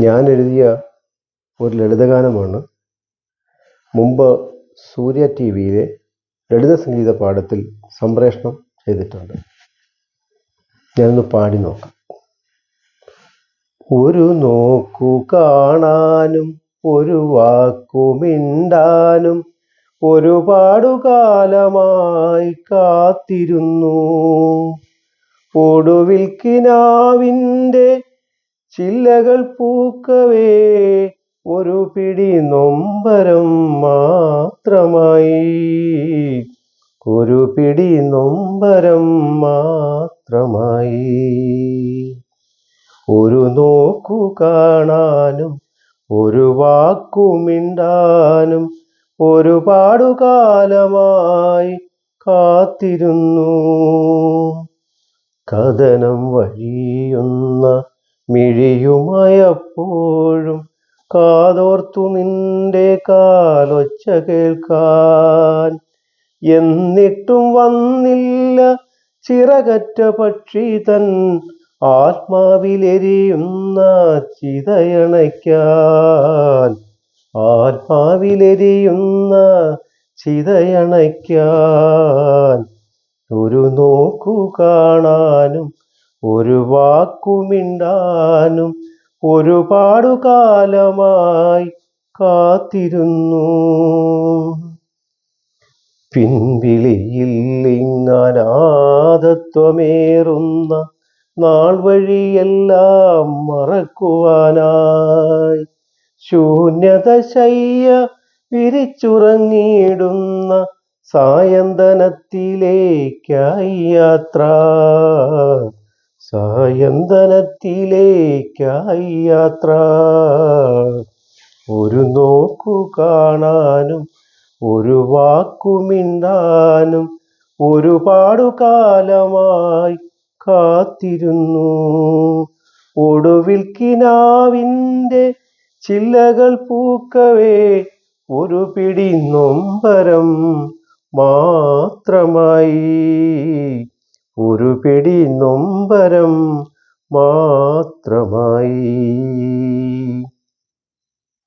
ഞാൻ എഴുതിയ ഒരു ലളിതഗാനമാണ്. മുമ്പ് സൂര്യ ടി വിയിലെ ലളിത സംഗീത പാഠത്തിൽ സംപ്രേഷണം ചെയ്തിട്ടുണ്ട്. ഞാനൊന്ന് പാടി നോക്കാം. ഒരു നോക്കു കാണാനും ഒരു വാക്കു മിണ്ടാനും ഒരുപാടു കാലമായി കാത്തിരുന്നു. ഒടുവിൽ കിനാവിന്റെ ചില്ലകൾ പൂക്കവേ ഒരു പിടി നൊമ്പരം മാത്രമായി. ഒരു പിടി നൊമ്പരം മാത്രമായി. ഒരു നോക്കു കാണാനും ഒരു വാക്കു മിണ്ടാനും ഒരുപാടു കാലമായി കാത്തിരുന്നു. കഥനം വഴിയുന്ന മിഴിയുമായപ്പോഴും കാതോർത്തു നിന്റെ കാലൊച്ച കേൾക്കാൻ. എന്നിട്ടും വന്നില്ല ചിറകറ്റ പക്ഷി തൻ ആത്മാവിലെരിയുന്ന ചിതയണയ്ക്കാൻ. ആത്മാവിലെരിയുന്ന ചിതയണയ്ക്കാൻ. ഒരു നോക്കു കാണാനും ഒരു വാക്കുമിണ്ടാനും ഒരുപാടു കാലമായി കാത്തിരുന്നു. പിൻവിളിയിൽ ഇങ്ങനാദത്വമേറുന്ന നാൾ വഴിയെല്ലാം മറക്കുവാനായി ശൂന്യത ശയ്യ വിരിച്ചുറങ്ങിയിടുന്ന സായന്തനത്തിലേക്കായി യാത്ര. സായന്തനത്തിലേക്കായി യാത്ര. ഒരു നോക്കു കാണാനും ഒരു വാക്കുമിണ്ടാനും ഒരുപാടു കാലമായി കാത്തിരുന്നു. ഒടുവിൽ കിനാവിന്റെ ചില്ലകൾ പൂക്കവേ ഒരു പിടി നൊമ്പരം മാത്രമായി. ഒരു പിടി നൊമ്പരം മാത്രമായി.